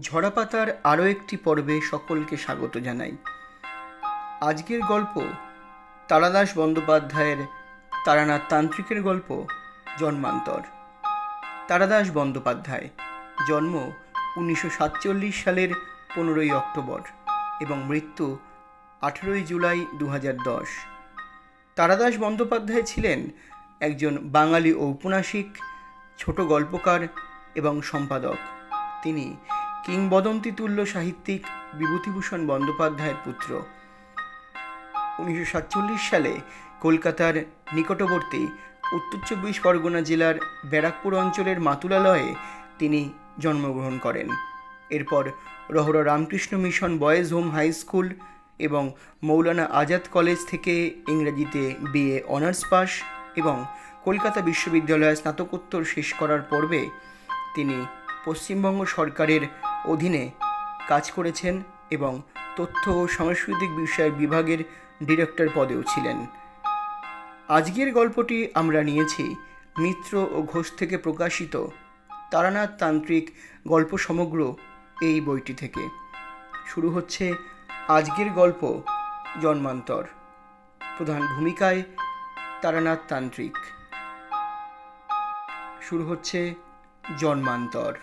ঝরাপাতার আরও একটি পর্বে সকলকে স্বাগত জানাই। আজকের গল্প তারাদাস বন্দ্যোপাধ্যায়ের তারানাথ তান্ত্রিকের গল্প, জন্মান্তর। তারাদাস বন্দ্যোপাধ্যায়, জন্ম উনিশশো সাতচল্লিশ সালের পনেরোই অক্টোবর এবং মৃত্যু আঠেরোই জুলাই দু দশ। তারাদাস বন্দ্যোপাধ্যায় ছিলেন একজন বাঙালি ঔপন্যাসিক, ছোট গল্পকার এবং সম্পাদক। তিনি কিংবদন্তিতুল্য সাহিত্যিক বিভূতিভূষণ বন্দ্যোপাধ্যায়ের পুত্র। উনিশশো সাতচল্লিশ সালে কলকাতার নিকটবর্তী উত্তর চব্বিশ পরগনা জেলার ব্যারাকপুর অঞ্চলের মাতুলালয়ে তিনি জন্মগ্রহণ করেন। এরপর Rahara Ramakrishna mission boys home high school এবং মৌলানা আজাদ কলেজ থেকে ইংরেজিতে বিএ অনার্স পাস এবং কলকাতা বিশ্ববিদ্যালয়ে স্নাতকোত্তর শেষ করার পূর্বে তিনি পশ্চিমবঙ্গ সরকারের অধীনে কাজ করেছেন এবং তথ্য ও সাংস্কৃতিক বিষয় বিভাগের ডিরেক্টর পদেও ছিলেন। আজকের গল্পটি আমরা নিয়েছি মিত্র ও ঘোষ থেকে প্রকাশিত তারানাথ তান্ত্রিক গল্প সমগ্র এই বইটি থেকে। শুরু হচ্ছে আজকের গল্প জন্মান্তর। প্রধান ভূমিকায় তারানাথ তান্ত্রিক। শুরু হচ্ছে জন্মান্তর।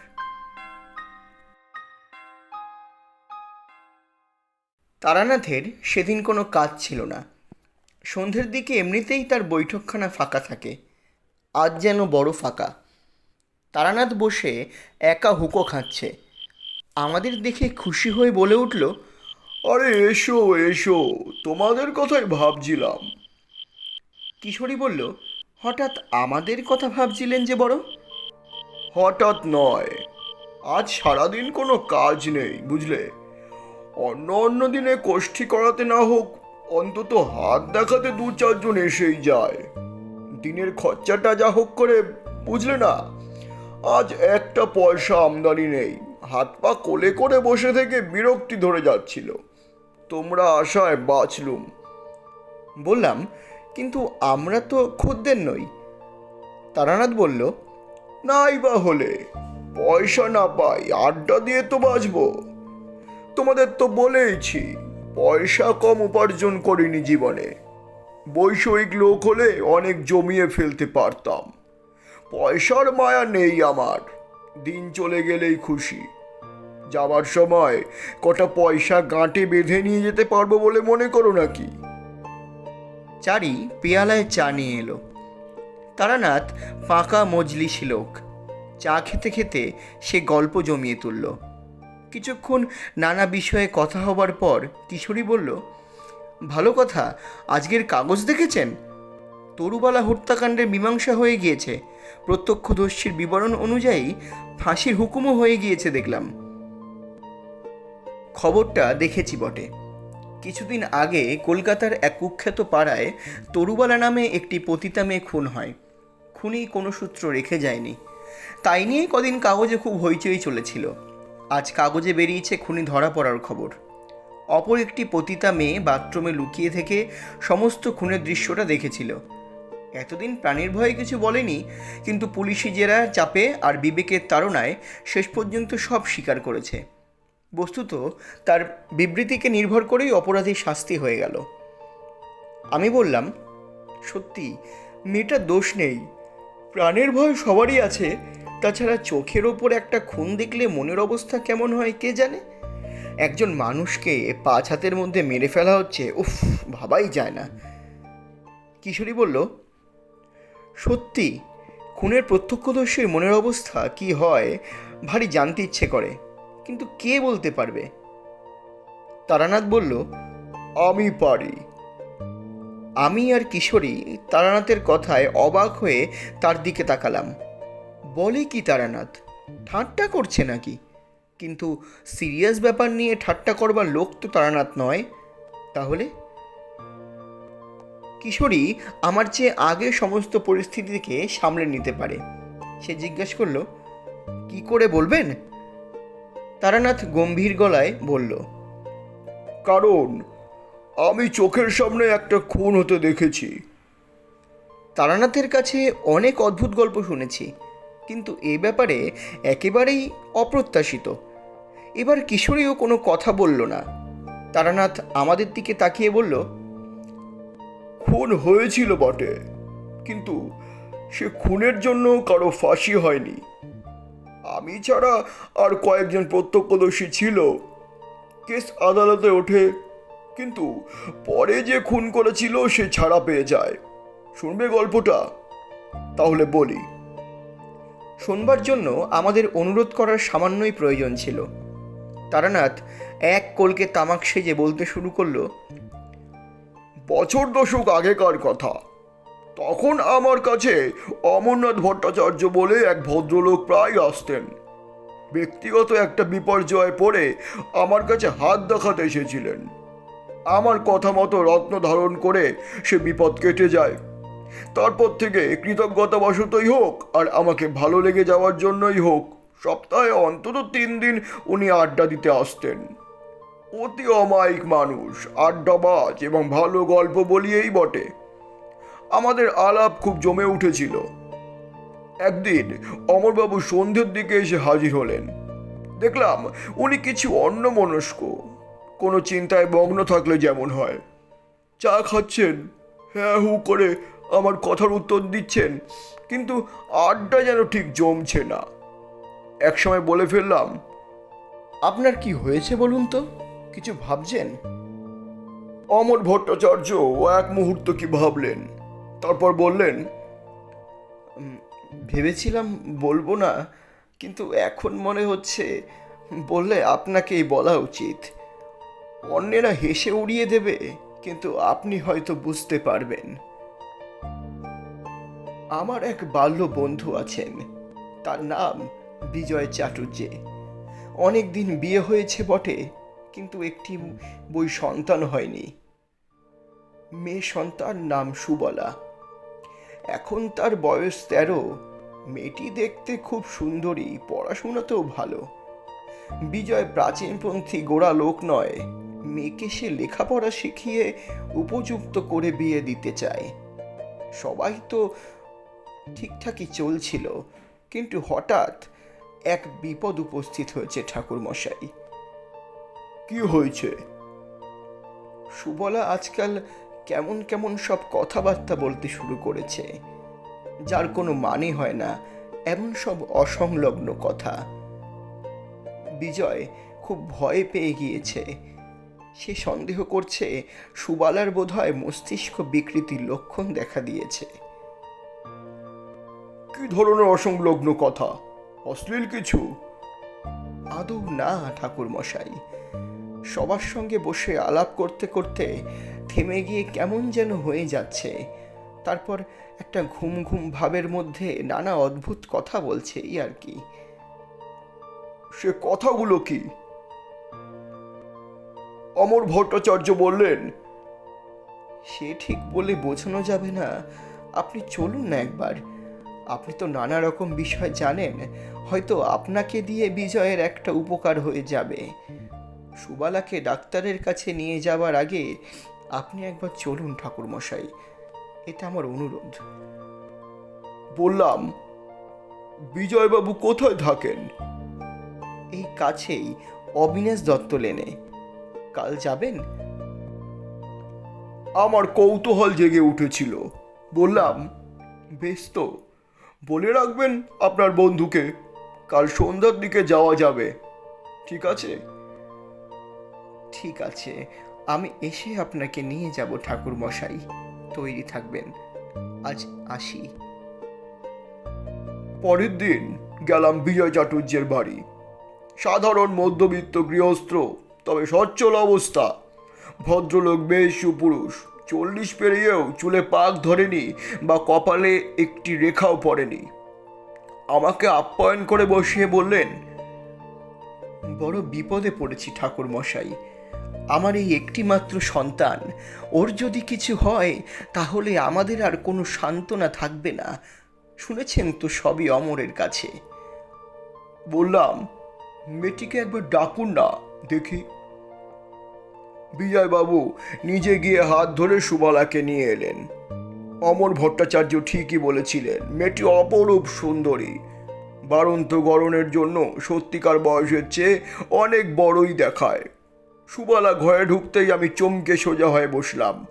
তারানাথের সেদিন কোনো কাজ ছিল না। সন্ধ্যের দিকে এমনিতেই তার বৈঠকখানা ফাঁকা থাকে। আজ যেন বড় ফাঁকা। তারানাথ বসে একা হুকো খাচ্ছে। আমাদের দেখে খুশি হয়ে বলে উঠল, আরে এসো এসো, তোমাদের কথাই ভাবছিলাম। কিশোরী বলল, হঠাৎ আমাদের কথা ভাবছিলেন যে বড়? হঠাৎ নয়। আজ সারাদিন কোনো কাজ নেই, বুঝলে? অন্য অন্য দিনে কোষ্ঠী করাতে না হোক, অন্তত হাত দেখাতে দু চারজন এসেই যায়। দিনের খরচাটা যা হোক করে, বুঝলে না? আজ একটা পয়সা আমদানি নেই। হাত পা কোলে করে বসে থেকে বিরক্তি ধরে যাচ্ছিল। তোমরা আশায় বাঁচলুম। বললাম, কিন্তু আমরা তো খদ্দের নই। তারানাথ বলল, নাই বা হলে, পয়সা না পাই, আড্ডা দিয়ে তো বাঁচবো। তোমাদের তো বলেইছি, পয়সা কম উপার্জন করিনি জীবনে। বৈষয়িক লোক হলে অনেক জমিয়ে ফেলতে পারতাম। পয়সার মায়া নেই আমার, দিন চলে গেলেই খুশি। যাবার সময় কটা পয়সা গাঁটে বেঁধে নিয়ে যেতে পারব বলে মনে করো নাকি? চারি পেয়ালায় চা নিয়ে এলো। তারানাথ ফাঁকা মজলিস লোক, চা খেতে খেতে সে গল্প জমিয়ে তুলল। কিছুক্ষণ নানা বিষয়ে কথা হবার পর কিশোরী বলল, ভালো কথা, আজকের কাগজ দেখেছেন? তরুবালা হত্যাকাণ্ডের মীমাংসা হয়ে গিয়েছে। প্রত্যক্ষদর্শীর বিবরণ অনুযায়ী ফাঁসির হুকুমও হয়ে গিয়েছে দেখলাম। খবরটা দেখেছি বটে। কিছুদিন আগে কলকাতার এক কুখ্যাত পাড়ায় তরুবালা নামে একটি পতিতা মেয়ে খুন হয়। খুনি কোনো সূত্র রেখে যায়নি। তাই নিয়ে কদিন কাগজে খুব হইচই চলেছিল। আজ কাগজে বেরিয়েছে খুনি ধরা পড়ার খবর। অপর একটি পতিতা মেয়ে বাথরুমে লুকিয়ে থেকে সমস্ত খুনের দৃশ্যটা দেখেছিল। এতদিন প্রাণীর ভয়ে কিছু বলেনি, কিন্তু পুলিশি জেরা, চাপে আর বিবেকের তাড়নায় শেষ পর্যন্ত সব স্বীকার করেছে। বস্তুত তার বিবৃতিকে নির্ভর করেই অপরাধীর শাস্তি হয়ে গেল। আমি বললাম, সত্যি, মেয়েটার দোষ নেই। প্রাণের ভয় সবারই আছে তাছাড়া চোখের ওপর একটা খুন দেখলে মনের অবস্থা কেমন হয় কে জানে? একজন মানুষকে পাঁচ হাতের মধ্যে মেরে ফেলা হচ্ছে, উফ, ভাবাই যায় না। কিশোরী বলল, সত্যি, খুনের প্রত্যক্ষদর্শীর মনের অবস্থা কি হয়, ভারী জানতে ইচ্ছে করে, কিন্তু কে বলতে পারবে? তারানাথ বলল, আমি পারি। আমি আর কিশোরী তারানাথের কথায় অবাক হয়ে তার দিকে তাকালাম। বলে কি তারানাথ? ঠাট্টা করছে নাকি? কিন্তু সিরিয়াস ব্যাপার নিয়ে ঠাট্টা করবার লোক তো তারানাথ নয়। তাহলে? কিশোরী আমার চেয়ে আগে সমস্ত পরিস্থিতিকে সামলে নিতে পারে। সে জিজ্ঞেস করল, কি করে বলবেন? তারানাথ গম্ভীর গলায় বলল, কারণ, আমি চোখের সামনে একটা খুন হতে দেখেছি। তারানাথের কাছে অনেক অদ্ভুত গল্প শুনেছি। কিন্তু এ ব্যাপারে একেবারেই অপ্রত্যাশিত। এবার কিশোরীও কোনো কথা বলল না। তারানাথ আমাদের দিকে তাকিয়ে বলল, খুন হয়েছিল বটে, কিন্তু সে খুনের জন্য কারও ফাঁসি হয়নি। আমি ছাড়া আর কয়েকজন প্রত্যক্ষদর্শী ছিল, কেস আদালতে ওঠে, কিন্তু পরে যে খুন করেছিল সে ছাড়া পেয়ে যায়। শুনবে গল্পটা? তাহলে বলি। শোনবার জন্য আমাদের অনুরোধ করার সামান্যই প্রয়োজন ছিল। তারানাথ এক কলকে তামাক সেজে বলতে শুরু করল, বছর দশক আগেকার কথা। তখন আমার কাছে অমরনাথ ভট্টাচার্য বলে এক ভদ্রলোক প্রায় আসতেন। ব্যক্তিগত একটা বিপর্যয়ে পড়ে আমার কাছে হাত দেখাতে এসেছিলেন। আমার কথা মতো রত্ন ধারণ করে সে বিপদ কেটে যায়। তারপর থেকে কৃতজ্ঞতা কৃতজ্ঞতাবশতই হোক আর আমাকে ভালো লেগে যাওয়ার জন্যই হোক, সপ্তাহে অন্তত তিন দিন উনি আড্ডা দিতে আসতেন। অতি অমায়িক মানুষ, আড্ডাবাজ এবং ভালো গল্প বলিয়েই বটে। আমাদের আলাপ খুব জমে উঠেছিল। একদিন অমরবাবু সন্ধ্যের দিকে এসে হাজির হলেন। দেখলাম উনি কিছু অন্যমনস্ক, কোনো চিন্তায় মগ্ন থাকলে যেমন হয়। চা খাচ্ছেন? হ্যাঁ হু করে আমার কথার উত্তর দিচ্ছেন কিন্তু আড্ডা যেন ঠিক জমছে না। একসময় বলে ফেললাম আপনার কি হয়েছে বলুন তো? কিছু ভাবছেন? অমর ভট্টাচার্য ও এক মুহূর্ত কি ভাবলেন? তারপর বললেন ভেবেছিলাম বলব না কিন্তু এখন মনে হচ্ছে বললে আপনাকেই বলা উচিত। অন্যেরা হেসে উড়িয়ে দেবে কিন্তু আপনি হয়তো বুঝতে পারবেন। আমার এক বাল্য বন্ধু আছেন। তার নাম বিজয় চাটুর্যে অনেক দিন বিয়ে হয়েছে বটে, কিন্তু একটি বই সন্তান হয়নি। মেয়ে সন্তান নাম সুবলা। এখন তার বয়স তেরো। মেয়েটি দেখতে খুব সুন্দরী, পড়াশোনাতেও ভালো। বিজয় প্রাচীনপন্থী গোড়া লোক নয়। মেয়েকে সে লেখাপড়া শিখিয়ে উপযুক্ত করে বিয়ে দিতে চায়। সবাই তো ঠিকঠাকই চলছিল, কিন্তু হঠাৎ এক বিপদ উপস্থিত হয়েছে ঠাকুর মশাই কি হয়েছে? সুবলা আজকাল কেমন কেমন সব কথাবার্তা বলতে শুরু করেছে, যার কোনো মানে হয় না, এমন সব অসংলগ্ন কথা। বিজয় খুব ভয় পেয়ে গিয়েছে। সে সন্দেহ করছে সুবালার বোধহয় মস্তিষ্ক বিকৃতির লক্ষণ দেখা দিয়েছে। কি ধরনের অসংলগ্ন কথা? অশ্লীল কিছু? আদৌ না ঠাকুর মশাই সবার সঙ্গে বসে আলাপ করতে করতে থেমে গিয়ে কেমন যেন হয়ে যাচ্ছে। তারপর একটা ঘুম ঘুম ভাবের মধ্যে নানা অদ্ভুত কথা বলছে এই আর কি। সে কথাগুলো কি? অমর ভট্টাচার্য বললেন, সে ঠিক বলে বোঝানো যাবে না। আপনি চলুন না একবার। আপনি তো নানা রকম বিষয় জানেন, হয়তো আপনাকে দিয়ে বিজয়ের একটা উপকার হয়ে যাবে। সুবালাকে ডাক্তারের কাছে নিয়ে যাবার আগে আপনি একবার চলুন ঠাকুরমশাই, এটা আমার অনুরোধ। বললাম, বিজয়বাবু কোথায় থাকেন? এই কাছেই অবিনাশ দত্ত লেনে। কাল যাবেন? আমার কৌতূহল জেগে উঠেছিল। বললাম, বেশ তো। বলে রাখবেন আপনার বন্ধুকে কাল সন্ধ্যার দিকে যাওয়া যাবে। ঠিক আছে? ঠিক আছে। আমি এসে আপনাকে নিয়ে যাব ঠাকুর মশাই তৈরি থাকবেন। আজ আসি। পরের দিন গেলাম বিজয় চাটুর্যের বাড়ি। সাধারণ মধ্যবিত্ত গৃহস্থ তবে সচ্ছল অবস্থা। ভদ্রলোক বেশ সুপুরুষ। চল্লিশ পেরিয়েও চুলে পাক ধরেনি বা কপালে একটি রেখাও পড়েনি। আমাকে আপ্যায়ন করে বসিয়ে বললেন, বড় বিপদে পড়েছি ঠাকুর মশাই আমার এই একটি মাত্র সন্তান, ওর যদি কিছু হয়, তাহলে আমাদের আর কোনো সান্ত্বনা থাকবে না। শুনেছেন তো সবই অমরের কাছে? বললাম, মেয়েটিকে একবার ডাকুন না, দেখি। বিজয়বাবু, নিজে গিয়ে হাত ধরে সুবালাকে নিয়ে এলেন। অমর ভট্টাচার্য ঠিকই বলেছিলেন, মেয়েটি অপরূপ সুন্দরী। বারন্ত গরনের জন্য সত্যিকার বয়সের চেয়ে অনেক বড়ই দেখায়। সুবালা ঘরে ঢুকতেই আমি চমকে সোজা হয়ে বসলাম।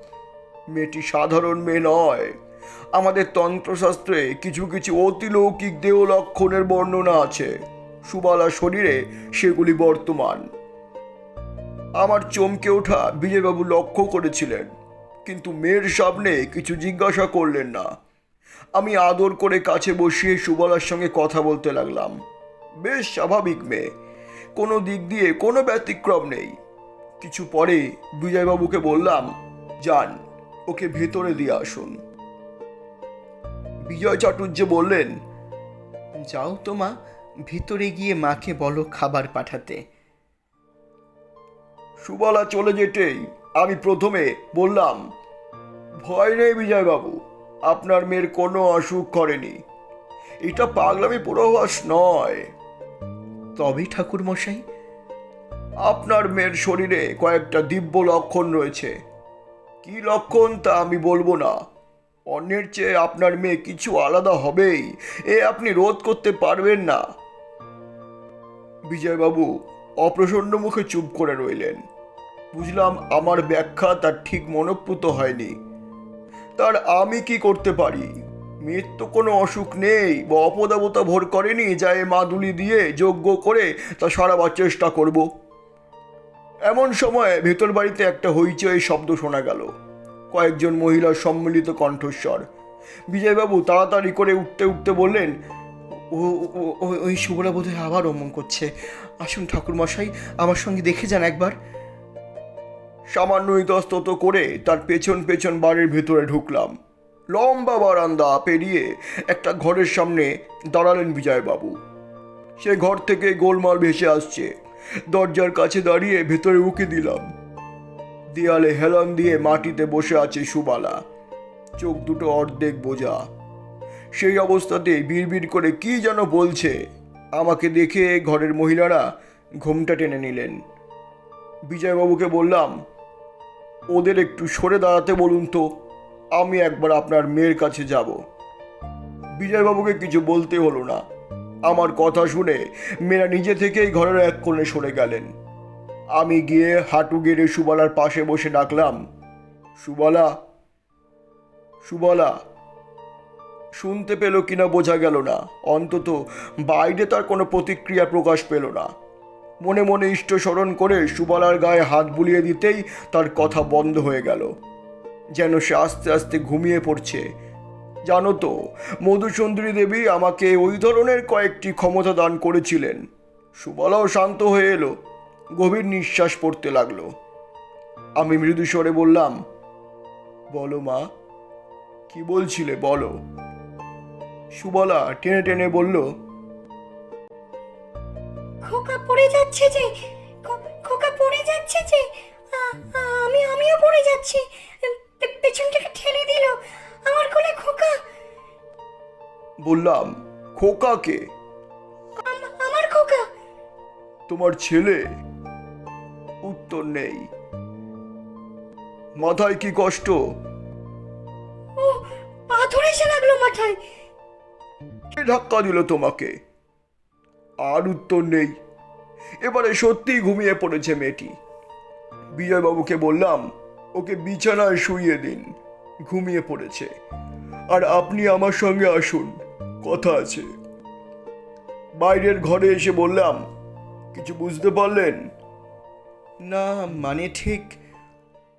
মেয়েটি সাধারণ মেয়ে নয়। আমাদের তন্ত্রশাস্ত্রে কিছু কিছু অতিলৌকিক দেহ লক্ষণের বর্ণনা আছে। সুবালা শরীরে সেগুলি বর্তমান। আমার চমকে ওঠা বিজয়বাবু লক্ষ্য করেছিলেন, কিন্তু মেয়ের সামনে কিছু জিজ্ঞাসা করলেন না। আমি আদর করে কাছে বসিয়ে সুবলার সঙ্গে কথা বলতে লাগলাম। বেশ স্বাভাবিক মেয়ে, কোনো দিক দিয়ে কোনো ব্যতিক্রম নেই। কিছু পরে বিজয়বাবুকে বললাম, যান, ওকে ভেতরে দিয়ে আসুন। বিজয় চাটুর্য বললেন, যাও তো মা, ভিতরে গিয়ে মাকে বলো খাবার পাঠাতে। সুবলা চলে যেতেই আমি প্রথমে বললাম ভয় নেই বিজয়বাবু আপনার মেয়ের কোনো অসুখ করেনি। এটা পাগলামি পূর্বাভাস নয়। তবে ঠাকুর মশাই আপনার মেয়ের শরীরে কয়েকটা দিব্য লক্ষণ রয়েছে। কি লক্ষণ তা আমি বলব না। অন্যের চেয়ে আপনার মেয়ে কিছু আলাদা হবেই এ আপনি রোধ করতে পারবেন না। বিজয়বাবু অপ্রসন্ন মুখে চুপ করে রইলেন। বুঝলাম আমার ব্যাখ্যা তার ঠিক মনপ্রুত হয়নি। তার আমি কি করতে পারি? মেয়ের তো কোনো অসুখ নেই, বা অপদাবতা ভোর করেনি, যা এ মাদুলি দিয়ে যোগ্য করে তা সারাবার চেষ্টা করব। এমন সময় ভেতর বাড়িতে একটা হইচই শব্দ শোনা গেল। কয়েকজন মহিলার সম্মিলিত কণ্ঠস্বর। বিজয়বাবু তাড়াতাড়ি করে উঠতে উঠতে বললেন ও ওই সুবলা বোধহয় আবার অমন করছে। আসুন ঠাকুর মশাই আমার সঙ্গে দেখে যান একবার। সামান্য ইতস্তত করে তার পেছন পেছন বাড়ির ভেতরে ঢুকলাম। লম্বা বারান্দা পেরিয়ে একটা ঘরের সামনে দাঁড়ালেন বিজয়বাবু। সে ঘর থেকে গোলমাল ভেসে আসছে। দরজার কাছে দাঁড়িয়ে ভেতরে উকি দিলাম। দেয়ালে হেলান দিয়ে মাটিতে বসে আছে সুবালা। চোখ দুটো অর্ধেক বোঝা। সেই অবস্থাতে বিড়বিড় করে কি যেন বলছে। আমাকে দেখে ঘরের মহিলারা ঘোমটা টেনে নিলেন। বিজয়বাবুকে বললাম, ওদের একটু সরে দাঁড়াতে বলুন তো, আমি একবার আপনার মেয়ের কাছে যাব। বিজয়বাবুকে কিছু বলতে হলো না। আমার কথা শুনে মেয়েরা নিজে থেকেই ঘরের এক কোণে সরে গেলেন। আমি গিয়ে হাঁটু গেড়ে সুবলার পাশে বসে ডাকলাম, সুবলা সুবলা শুনতে পেল কিনা বোঝা গেল না। অন্তত বাইরে তার কোনো প্রতিক্রিয়া প্রকাশ পেল না। মনে মনে ইষ্ট স্মরণ করে সুবলার গায়ে হাত বুলিয়ে দিতেই তার কথা বন্ধ হয়ে গেল। যেন সে আস্তে আস্তে ঘুমিয়ে পড়ছে। জানো তো মধুসুন্দরী দেবী আমাকে ওই ধরনের কয়েকটি ক্ষমতা দান করেছিলেন। সুবলাও শান্ত হয়ে এলো, গভীর নিঃশ্বাস পড়তে লাগল। আমি মৃদু স্বরে বললাম, বলো মা, কি বলছিলে বলো? সুবলা টেনে টেনে বলল খোকা পড়ে যাচ্ছে যে খোকা পড়ে যাচ্ছে যে আমি আমিও পড়ে যাচ্ছি। পেছন থেকে ঠেলে দিল। আমার কোলে খোকা। বললাম খোকাকে আম- আমার খোকা। তোমার ছেলে? উত্তর নেই। মাথায় কি কষ্ট? ও পা ধরে এসে লাগল মাথায়। কে ধাক্কা দিল তোমাকে। আর উত্তর নেই। এবারে সত্যিই ঘুমিয়ে পড়েছে মেয়েটি। বিজয়বাবুকে বললাম ওকে বিছানায় শুইয়ে দিন। ঘুমিয়ে পড়েছে। আর আপনি আমার সঙ্গে আসুন। কথা আছে। বাইরের ঘরে এসে বললাম কিছু বুঝতে পারলেন? না মানে ঠিক।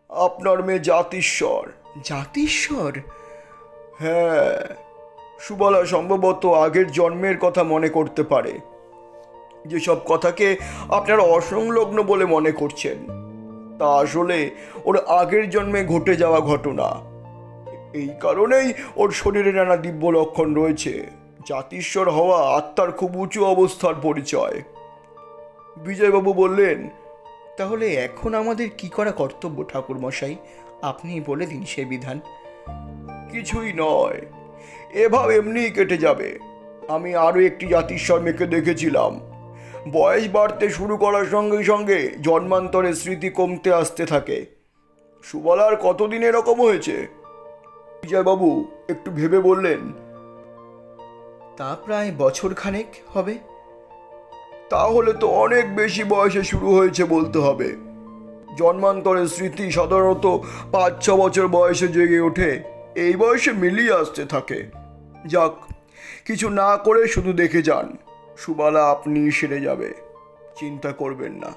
আপনার মেয়ে জাতিস্বর। জাতিস্বর? হ্যাঁ। সুবলা সম্ভবত আগের জন্মের কথা মনে করতে পারে। যেসব কথাকে আপনারা অসংলগ্ন বলে মনে করছেন, তা আসলে ওর আগের জন্মে ঘটে যাওয়া ঘটনা। এই কারণেই ওর শরীরে নানা দিব্য লক্ষণ রয়েছে। জাতিস্বর হওয়া আত্মার খুব উঁচু অবস্থার পরিচয়। বিজয়বাবু বললেন, তাহলে এখন আমাদের কি করা কর্তব্য ঠাকুর মশাই আপনি বলে দিন সে বিধান। কিছুই নয়। এভাব এমনিই কেটে যাবে। আমি আরও একটি জাতিস্বর মেয়েকে দেখেছিলাম। বয়স বাড়তে শুরু করার সঙ্গে সঙ্গে জন্মান্তরের স্মৃতি কমতে আসতে থাকে। সুবলার কতদিন এরকম হয়েছে? বিজয়বাবু একটু ভেবে বললেন। তা প্রায় বছর খানেক হবে। তাহলে তো অনেক বেশি বয়সে শুরু হয়েছে বলতে হবে। জন্মান্তরের স্মৃতি সাধারণত পাঁচ ছ বছর বয়সে জেগে ওঠে। এই বয়সে মিলিয়ে আসতে থাকে। যাক, কিছু না করে শুধু দেখে যান। সুবালা আপনি সেরে যাবে, চিন্তা করবেন না।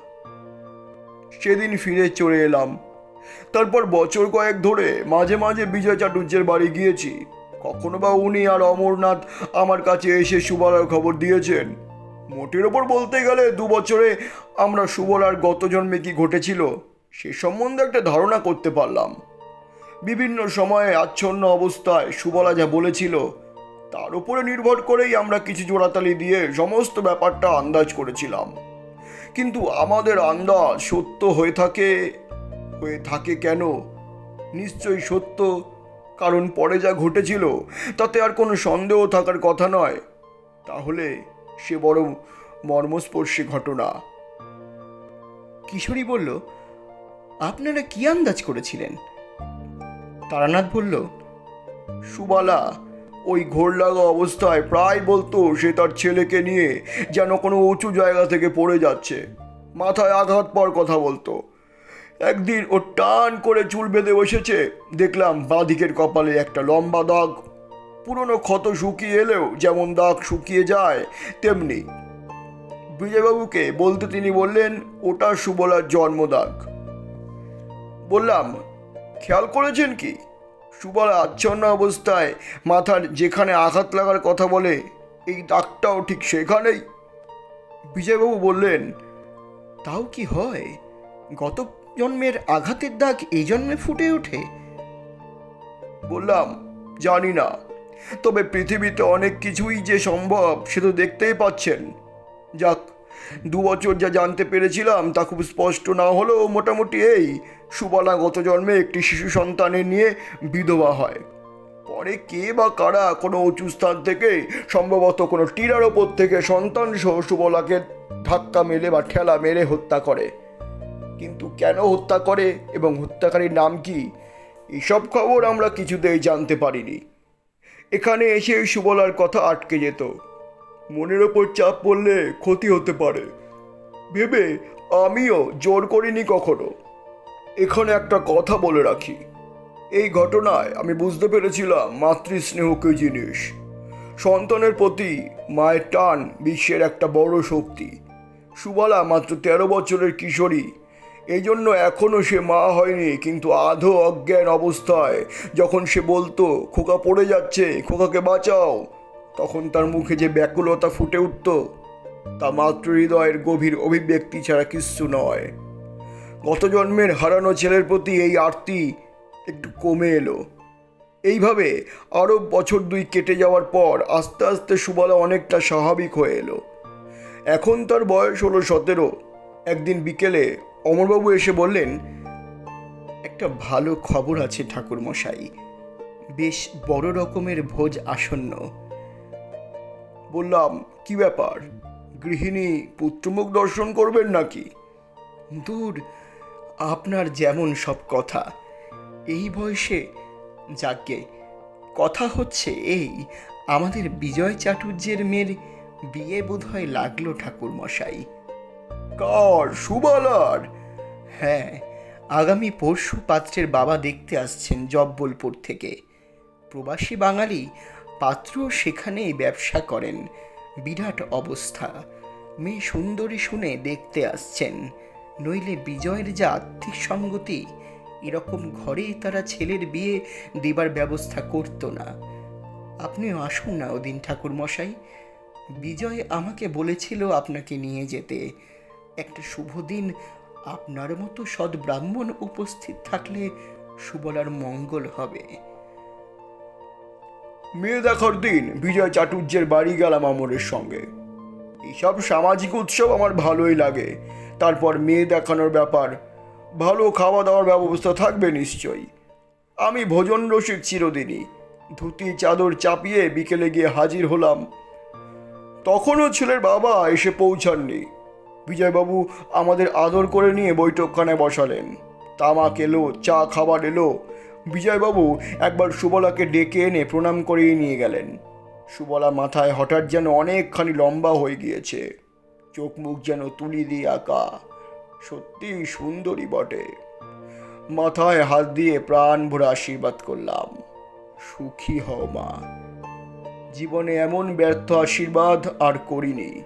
সেদিন ফিরে চলে এলাম। তারপর বছর কয়েক ধরে মাঝে মাঝে বিজয় চাটুর্যের বাড়ি গিয়েছি। কখনো বা উনি আর অমরনাথ আমার কাছে এসে সুবলার খবর দিয়েছেন। মোটের ওপর বলতে গেলে দু বছরে আমরা সুবলার গত জন্মে কি ঘটেছিল, সে সম্বন্ধে একটা ধারণা করতে পারলাম। বিভিন্ন সময়ে আচ্ছন্ন অবস্থায় সুবলা যা বলেছিল তার উপরে নির্ভর করেই আমরা কিছু জোড়াতালি দিয়ে সমস্ত ব্যাপারটা আন্দাজ করেছিলাম। কিন্তু আমাদের আন্দাজ সত্য হয়ে থাকে হয়ে থাকে কেন? নিশ্চয়ই সত্য কারণ পরে যা ঘটেছিল তাতে আর কোনো সন্দেহ থাকার কথা নয়। তাহলে সে বড় মর্মস্পর্শী ঘটনা। কিশোরী বলল আপনারা কি আন্দাজ করেছিলেন? তারানাথ বলল সুবালা ওই ঘোর লাগা অবস্থায় প্রায় বলতো সে তার ছেলেকে নিয়ে যেন কোনো উঁচু জায়গা থেকে পড়ে যাচ্ছে। মাথায় আঘাত পর কথা বলতো। একদিন ও টান করে চুল বেঁধে বসেছে। দেখলাম বাঁদিকের কপালে একটা লম্বা দাগ। পুরনো ক্ষত শুকিয়ে এলেও যেমন দাগ শুকিয়ে যায়, তেমনি। বিজয়বাবুকে বলতে তিনি বললেন, ওটা সুবলার জন্মদাগ। বললাম, খেয়াল করেছেন কি? সুবলা আচ্ছন্ন অবস্থায় মাথার যেখানে আঘাত লাগার কথা বলে, এই দাগটাও ঠিক সেখানেই? বিজয়বাবু বললেন, তাও কি হয়? গত জন্মের আঘাতের দাগ এই জন্মে ফুটে ওঠে? বললাম, জানি না। তবে পৃথিবীতে অনেক কিছুই যে সম্ভব সে তো দেখতেই পাচ্ছেন। যাক, দু বছর যা জানতে পেরেছিলাম তা খুব স্পষ্ট না হলেও মোটামুটি এই সুবলা গত জন্মে একটি শিশু সন্তানের নিয়ে বিধবা হয়। পরে কে বা কারা কোনো উঁচু স্থান থেকে, সম্ভবত কোনো টিরার ওপর থেকে সন্তান সহ সুবলাকে ধাক্কা মেলে বা ঠেলা মেরে হত্যা করে। কিন্তু কেন হত্যা করে এবং হত্যাকারীর নাম কি? এসব খবর আমরা কিছুতেই জানতে পারিনি। এখানে এসে সুবলার কথা আটকে যেত। মনের ওপর চাপ পড়লে ক্ষতি হতে পারে। ভেবে আমিও জোর করিনি কখনো। এখানে একটা কথা বলে রাখি। এই ঘটনায় আমি বুঝতে পেরেছিলাম মাতৃস্নেহ কি জিনিস। সন্তানের প্রতি মায়ের টান বিশ্বের একটা বড় শক্তি। সুবালা মাত্র তেরো বছরের কিশোরী। এই জন্য এখনও সে মা হয়নি, কিন্তু আধো অজ্ঞান অবস্থায় যখন সে বলতো, খোকা পড়ে যাচ্ছে, খোকাকে বাঁচাও, তখন তার মুখে যে ব্যাকুলতা ফুটে উঠত, তা মাতৃ হৃদয়ের গভীর অভিব্যক্তি ছাড়া কিচ্ছু নয়। গত জন্মের হারানো ছেলের প্রতি এই আরতি একটু কমে এলো। এইভাবে আরও বছর দুই কেটে যাওয়ার পর আস্তে আস্তে সুবলা অনেকটা স্বাভাবিক হয়ে এলো। এখন তার বয়স হলো সতেরো। একদিন বিকেলে অমরবাবু এসে বললেন, একটা ভালো খবর আছে ঠাকুর মশাই বেশ বড় রকমের ভোজ আসন্ন। বললাম, কি ব্যাপার? গৃহিণী পুত্রমুখ দর্শন করবেন নাকি? দূর আপনার যেমন সব কথা। এই বয়সে, যাকে কথা হচ্ছে এই, আমাদের বিজয় চাটুর্যের মেয়ের বিয়ে বোধহয় লাগল ঠাকুর মশাই কার, সুবালার! হ্যাঁ আগামী পরশু পাত্রের বাবা দেখতে আসছেন জব্বলপুর থেকে। প্রবাসী বাঙালি পাত্র সেখানেই ব্যবসা করেন। বিরাট অবস্থা। মেয়ে সুন্দরী শুনে দেখতে আসছেন। নইলে বিজয়ের যা আর্থিক সঙ্গতি, এরকম ঘরেই তারা ছেলের বিয়ে দেবার ব্যবস্থা করতো না। আপনিও আসুন না ওদিন ঠাকুর মশাই বিজয় আমাকে বলেছিল আপনাকে নিয়ে যেতে। একটা শুভ দিন আপনার মতো সৎ ব্রাহ্মণ উপস্থিত থাকলে সুবলার মঙ্গল হবে। মেয়ে দেখার দিন বিজয় চাটুর্যের বাড়ি গেলাম আমরের সঙ্গে। এইসব সামাজিক উৎসব আমার ভালোই লাগে। তারপর মেয়ে দেখানোর ব্যাপার। ভালো খাওয়া দাওয়ার ব্যবস্থা থাকবে নিশ্চয়ই। আমি ভোজন রসিক চিরদিনই। ধুতি, চাদর চাপিয়ে বিকেলে গিয়ে হাজির হলাম। তখনও ছেলের বাবা এসে পৌঁছাননি। বিজয়বাবু আমাদের আদর করে নিয়ে বৈঠকখানায় বসালেন। তামাক এলো, চা খাবার এলো। বিজয়বাবু একবার সুবলাকে ডেকে এনে প্রণাম করিয়ে নিয়ে গেলেন। সুবলা মাথায় হঠাৎ যেন অনেকখানি লম্বা হয়ে গিয়েছে। চোখ মুখ যেন তুলি দিয়ে আঁকা। সত্যি সুন্দরী বটে। মাথায় হাত দিয়ে প্রাণ ভরে আশীর্বাদ করলাম। সুখী হও মা। জীবনে এমন ব্যর্থ আশীর্বাদ আর করিনি।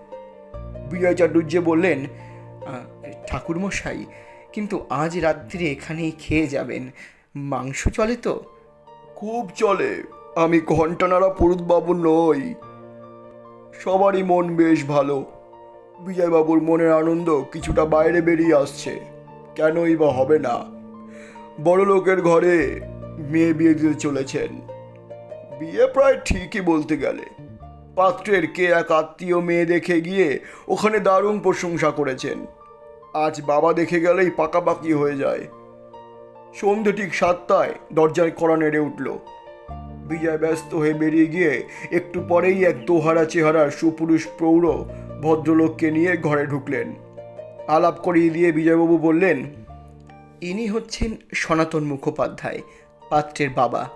বিজয় চাটুর্যে বললেন ঠাকুরমশাই, কিন্তু আজ রাত্রিরে এখানেই খেয়ে যাবেন। মাংস চলে তো? খুব চলে। আমি ঘন্টানাড়া পুরুতবাবু নই। সবারই মন বেশ ভালো। বিজয়বাবুর মনের আনন্দ কিছুটা বাইরে বেরিয়ে আসছে। কেনই বা হবে না? বড় লোকের ঘরে মেয়ে বিয়ে দিতে চলেছেন। বিয়ে প্রায় ঠিকই বলতে গেলে। পাত্রের কে এক আত্মীয় মেয়ে দেখে গিয়ে ওখানে দারুণ প্রশংসা করেছেন। আজ বাবা দেখে গেলেই পাকাপাকি হয়ে যায়। সন্ধে ঠিক সাতটায় দরজায় কড়া নেড়ে উঠল। বিজয় ব্যস্ত হয়ে বেরিয়ে গিয়ে একটু পরেই এক দোহারা চেহারার সুপুরুষ প্রৌঢ় ভদ্রলোককে নিয়ে ঘরে ঢুকলেন। আলাপ করিয়ে দিয়ে বিজয়বাবু বললেন, ইনি হচ্ছেন সনাতন মুখোপাধ্যায়, পাত্রের বাবা।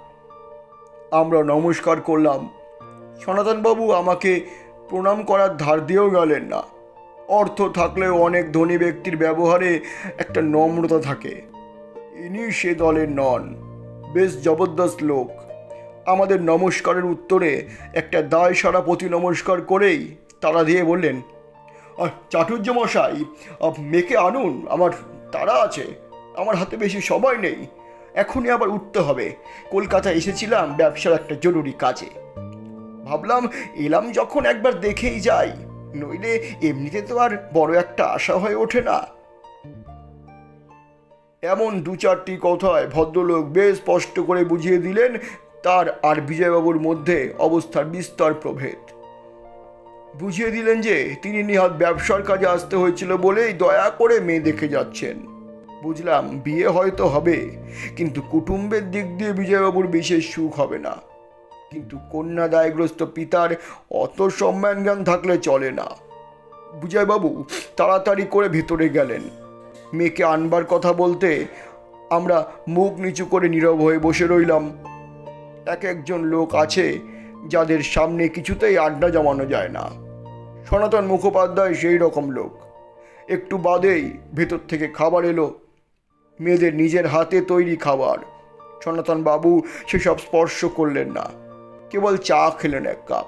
আমরা নমস্কার করলাম। সনাতনবাবু আমাকে প্রণাম করার ধার দিয়েও গেলেন না। অর্থ থাকলেও অনেক ধনী ব্যক্তির ব্যবহারে একটা নম্রতা থাকে। ইনি সে দলের নন, বেশ জবরদস্ত লোক। আমাদের নমস্কারের উত্তরে একটা দায় সারা প্রতি নমস্কার করেই তারা দিয়ে বললেন "আহ, চাটুর্য মশাই মেয়েকে আনুন আমার তারা আছে আমার হাতে বেশি সময় নেই এখনই আবার উঠতে হবে কলকাতা এসেছিলাম ব্যবসার একটা জরুরি কাজে। ভাবলাম এলাম যখন একবার দেখেই যাই নইলে এমনিতে তো আর বড় একটা আশা হয়ে ওঠে না। এমন দু চারটি কথায় ভদ্রলোক বেশ স্পষ্ট করে বুঝিয়ে দিলেন তার আর বিজয়বাবুর মধ্যে অবস্থার বিস্তর প্রভেদ। বুঝিয়ে দিলেন যে তিনি নিহাত ব্যবসার কাজে আসতে হয়েছিল বলেই দয়া করে মেয়ে দেখে যাচ্ছেন। বুঝলাম, বিয়ে হয়তো হবে, কিন্তু কুটুম্বের দিক দিয়ে বিজয়বাবুর বিশেষ সুখ হবে না। কিন্তু কন্যা দায়গ্রস্ত পিতার অত সম্মান জ্ঞান থাকলে চলে না। বিজয়বাবু তাড়াতাড়ি করে ভিতরে গেলেন। মেয়েকে আনবার কথা বলতে আমরা মুখ নিচু করে নীরব হয়ে বসে রইলাম। এক একজন লোক আছে যাদের সামনে কিছুতেই আড্ডা জমানো যায় না। সনাতন মুখোপাধ্যায় সেই রকম লোক। একটু বাদেই ভেতর থেকে খাবার এলো। মেয়েদের নিজের হাতে তৈরি খাবার। সনাতন বাবু সেসব স্পর্শ করলেন না। কেবল চা খেলেন এক কাপ।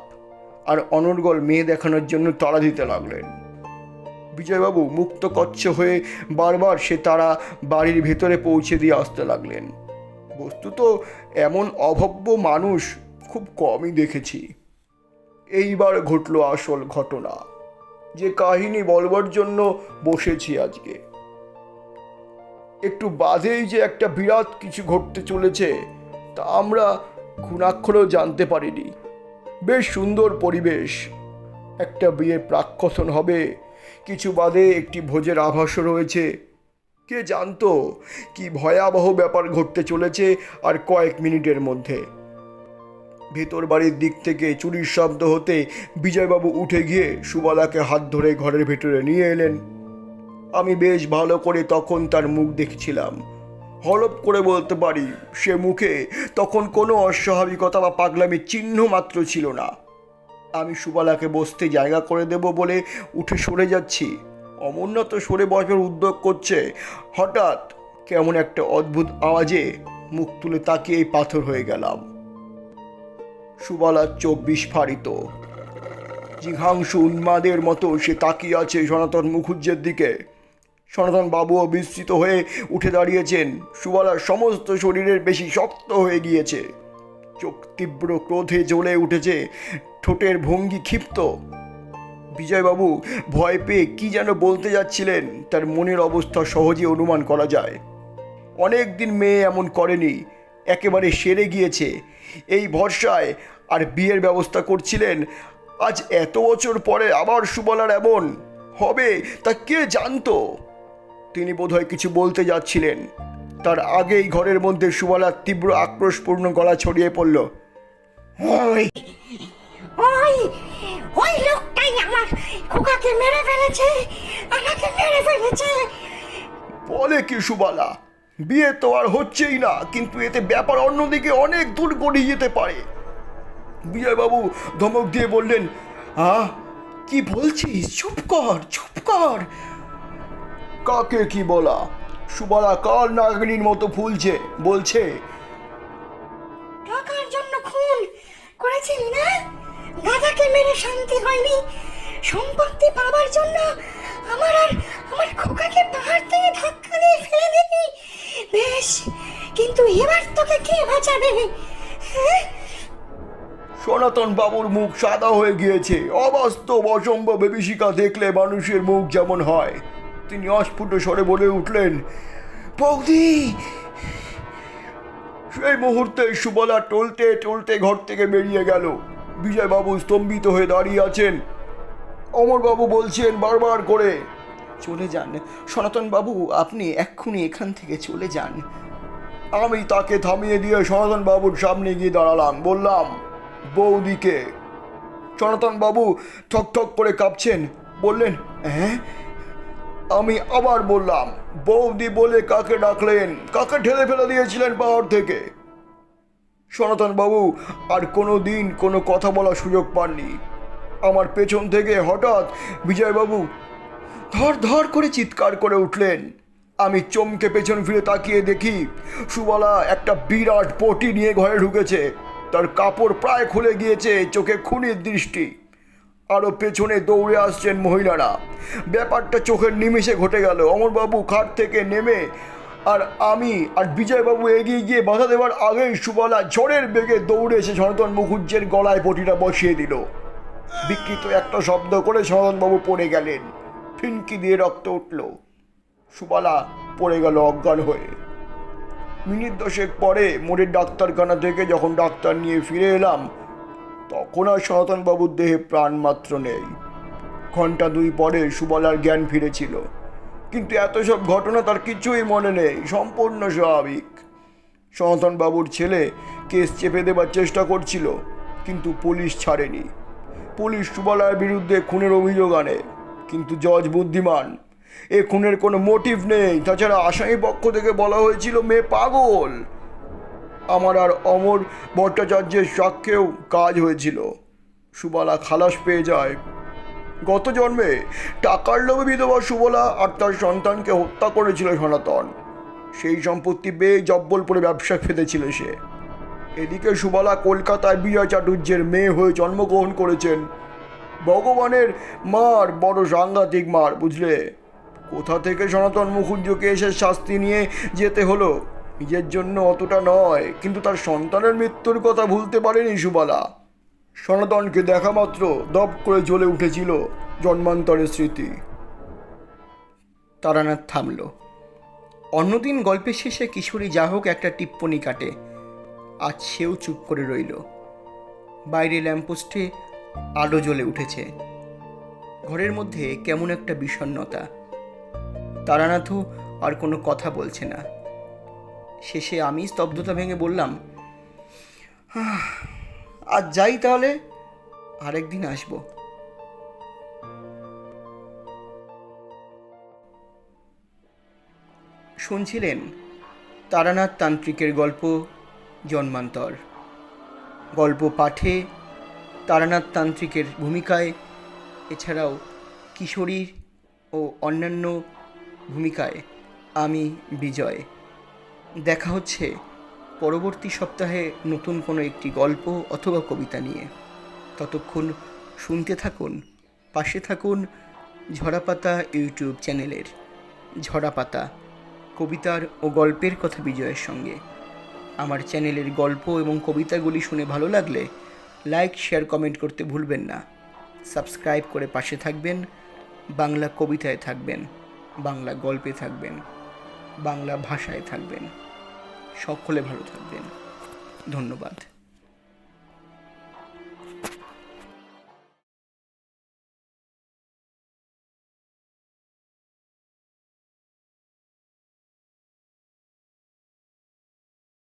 আর অনর্গল মেয়ে দেখানোর জন্য তাড়া দিতে লাগলেন। বিজয়বাবু মুক্ত কচ্ছ হয়ে বারবার সে তারা বাড়ির ভেতরে পৌঁছে দিয়ে আসতে লাগলেন। বস্তুত এমন অভব্য মানুষ খুব কমই দেখেছি। এইবার ঘটল আসল ঘটনা, যে কাহিনী বলবার জন্য বসেছি আজকে। একটু বাদেই যে একটা বিরাট কিছু ঘটতে চলেছে, তা আমরা খুনাক্ষরেও জানতে পারিনি। বেশ সুন্দর পরিবেশ, একটা বিয়ের প্রাক্ষসন হবে, কিছু বাদে একটি ভোজের আভাসও রয়েছে। কে জানতো কি ভয়াবহ ব্যাপার ঘটতে চলেছে আর কয়েক মিনিটের মধ্যে। ভেতর বাড়ির দিক থেকে চুরির শব্দ হতে বিজয়বাবু উঠে গিয়ে সুবালাকে হাত ধরে ঘরের ভেতরে নিয়ে এলেন। আমি বেশ ভালো করে তখন তার মুখ দেখছিলাম। হলপ করে বলতে পারি, সে মুখে তখন কোনো অস্বাভাবিকতা বা পাগলামির চিহ্ন মাত্র ছিল না। আমি সুবালাকে বসতে জায়গা করে দেব বলে উঠে সরে যাচ্ছি। অমরনাথ সরে বসবার উদ্যোগ করছে। হঠাৎ কেমন একটা অদ্ভুত আওয়াজে মুখ তুলে তাকিয়েই পাথর হয়ে গেলাম। সুবালার চোখ বিস্ফারিত জিঘাংশু উন্মাদের মতো সে তাকিয়ে আছে সনাতন মুখুজ্জের দিকে। সনাতন বাবুও বিস্মিত হয়ে উঠে দাঁড়িয়েছেন। সুবালার সমস্ত শরীরের বেশি শক্ত হয়ে গিয়েছে। চোখ তীব্র ক্রোধে জ্বলে উঠেছে। ঠোঁটের ভঙ্গি ক্ষিপ্ত। বিজয়বাবু ভয় পেয়ে কি যেন বলতে যাচ্ছিলেন, তার মনের অবস্থা সহজে অনুমান করা যায়। অনেক দিন মেয়ে এমন করেনি। একেবারে সেরে গিয়েছে। এই ভরসায় আর বিয়ের ব্যবস্থা করছিলেন। আজ এত বছর পরে আবার সুবলার এমন হবে তা কে জানতো? তিনি বোধহয় কিছু বলতে যাচ্ছিলেন। তার আগেই ঘরের মধ্যে সুবলার তীব্র আক্রোশপূর্ণ গলা ছড়িয়ে পড়ল। ওই ওই ওই লোকটাই আমার খোকাকে মেরে ফেলেছে আমাকে মেরে ফেলেছে। বলে কি সুবালা? বিয়ে তো আর হচ্ছেই না কিন্তু এতে ব্যাপার অন্যদিকে অনেক দূর গড়িয়ে যেতে পারে। বিজয়বাবু ধমক দিয়ে বললেন আহ কি বলছিস? চুপ কর চুপ কর! কাকে কি বলা? সুবালা কাল নাগিনীর মতো ফুলছে? বলছে টাকার জন্য খুন করেছিলি না? দাদাকে মেরে শান্তি হয়নি? সম্পত্তি পাবার জন্য আমার আর আমার খোকাকে পাহাড় থেকে ধাক্কা দিয়ে ফেলে দিবি বেশ, কিন্তু এবার তোকে কে বাঁচাবে? হ্যাঁ? সনাতন বাবুর মুখ সাদা হয়ে গিয়েছে। অবাস্তব, অসম্ভব বিভীষিকা দেখলে মানুষের মুখ যেমন হয়। তিনি অস্ফুট স্বরে বলে উঠলেন, বৌদি, সেই মুহূর্তে সুবলা টলতে টলতে ঘর থেকে বেরিয়ে গেল। বিজয়বাবু স্তম্ভিত হয়ে দাঁড়িয়ে আছেন। অমরবাবু বলছেন বারবার করে চলে যান। সনাতন বাবু আপনি এক্ষুনি এখান থেকে চলে যান। আমি তাকে থামিয়ে দিয়ে সনাতন বাবুর সামনে গিয়ে দাঁড়ালাম। বললাম, বৌদিকে। সনাতন বাবু ঠক ঠক করে কাঁপছেন। বললেন হ্যাঁ? আমি আবার বললাম, বৌদি বলে কাকে ডাকলেন? কাকে ঠেলে ফেলে দিয়েছিলেন পাহাড় থেকে? সনাতন বাবু আর কোনো দিন কোনো কথা বলার সুযোগ পাননি। আমার পেছন থেকে হঠাৎ বিজয়বাবু ধর ধর করে চিৎকার করে উঠলেন। আমি চমকে পেছন ফিরে তাকিয়ে দেখি সুবলা একটা বিরাট পটি নিয়ে ঘরে ঢুকেছে। তার কাপড় প্রায় খুলে গিয়েছে চোখে খুনির দৃষ্টি। আরও পেছনে দৌড়ে আসছেন মহিলারা। ব্যাপারটা চোখের নিমিষে ঘটে গেল। অমরবাবু খাট থেকে নেমে আর আমি আর বিজয়বাবু এগিয়ে গিয়ে বাধা দেওয়ার আগেই সুবলা ঝড়ের বেগে দৌড়ে এসে সনাতন মুখুজ্জের গলায় পটিটা বসিয়ে দিল। বিকৃত একটা শব্দ করে সনাতনবাবু পড়ে গেলেন। ফিনকি দিয়ে রক্ত উঠল। সুবালা পড়ে গেল অজ্ঞান হয়ে। মিনিট দশেক পরে মোড়ের ডাক্তারখানা থেকে যখন ডাক্তার নিয়ে ফিরে এলাম, তখন আর সনাতনবাবুর দেহে প্রাণ মাত্র নেই। ঘণ্টা দুই পরে সুবলার জ্ঞান ফিরেছিল। কিন্তু এত সব ঘটনা তার কিছুই মনে নেই, সম্পূর্ণ স্বাভাবিক। সনাতনবাবুর ছেলে কেস চেপে দেবার চেষ্টা করছিল, কিন্তু পুলিশ ছাড়েনি। পুলিশ সুবলার বিরুদ্ধে খুনের অভিযোগ আনে। কিন্তু জজ বুদ্ধিমান। এ খুনের কোনো মোটিভ নেই। তাছাড়া আসামি পক্ষ থেকে বলা হয়েছিল, মেয়ে পাগল। আমার আর অমর ভট্টাচার্যের সাক্ষ্যেও কাজ হয়েছিল। সুবলা খালাস পেয়ে যায়। গত জন্মে টাকার লোভে বিধবা সুবলা আর তার সন্তানকে হত্যা করেছিল সনাতন। সেই সম্পত্তি পেয়ে জব্বলপুরে ব্যবসা ফেলেছিল সে। এদিকে সুবলা কলকাতায় বিজয় চাটুর্যের মেয়ে হয়ে জন্মগ্রহণ করেছেন ভগবানের মার, বড় সাংঘাতিক মার, বুঝলে? কোথা থেকে সনাতন মুখুজ্জকে এসে শাস্তি নিয়ে যেতে হলো? নিজের জন্য অতটা নয়, কিন্তু তার সন্তানের মৃত্যুর কথা ভুলতে পারেনি সুবালা। সনাতনকে দেখা মাত্র দপ করে জ্বলে উঠেছিল জন্মান্তরের স্মৃতি। তারানাথ থামল। অন্যদিন গল্পের শেষে কিশোরী যা হোক একটা টিপ্পনি কাটে। আজ সেও চুপ করে রইল। বাইরে ল্যাম্পোস্টে আলো জ্বলে উঠেছে। ঘরের মধ্যে কেমন একটা বিষণ্ণতা। তারানাথও আর কোনো কথা বলছে না। শেষে আমি স্তব্ধতা ভেঙে বললাম "আহ, আজ যাই তাহলে আরেকদিন আসব। শুনছিলেন তারানাথ তান্ত্রিকের গল্প জন্মান্তর। গল্প পাঠে তারানাথ তান্ত্রিকের ভূমিকায়, এছাড়াও কিশোরীর ও অন্যান্য ভূমিকায় আমি বিজয়। দেখা হচ্ছে পরবর্তী সপ্তাহে নতুন কোনো একটি গল্প অথবা কবিতা নিয়ে। ততক্ষণ শুনতে থাকুন, পাশে থাকুন ঝরাপাতা ইউটিউব চ্যানেলের ঝরাপাতা, কবিতার ও গল্পের কথা বিজয়ের সঙ্গে। আমার চ্যানেলের গল্প এবং কবিতাগুলি শুনে ভালো লাগলে লাইক, শেয়ার, কমেন্ট করতে ভুলবেন না। সাবস্ক্রাইব করে পাশে থাকবেন। বাংলা কবিতায় থাকবেন। বাংলা গল্পে থাকবেন। বাংলা ভাষায় থাকবেন। সকলে ভালো থাকবেন। ধন্যবাদ।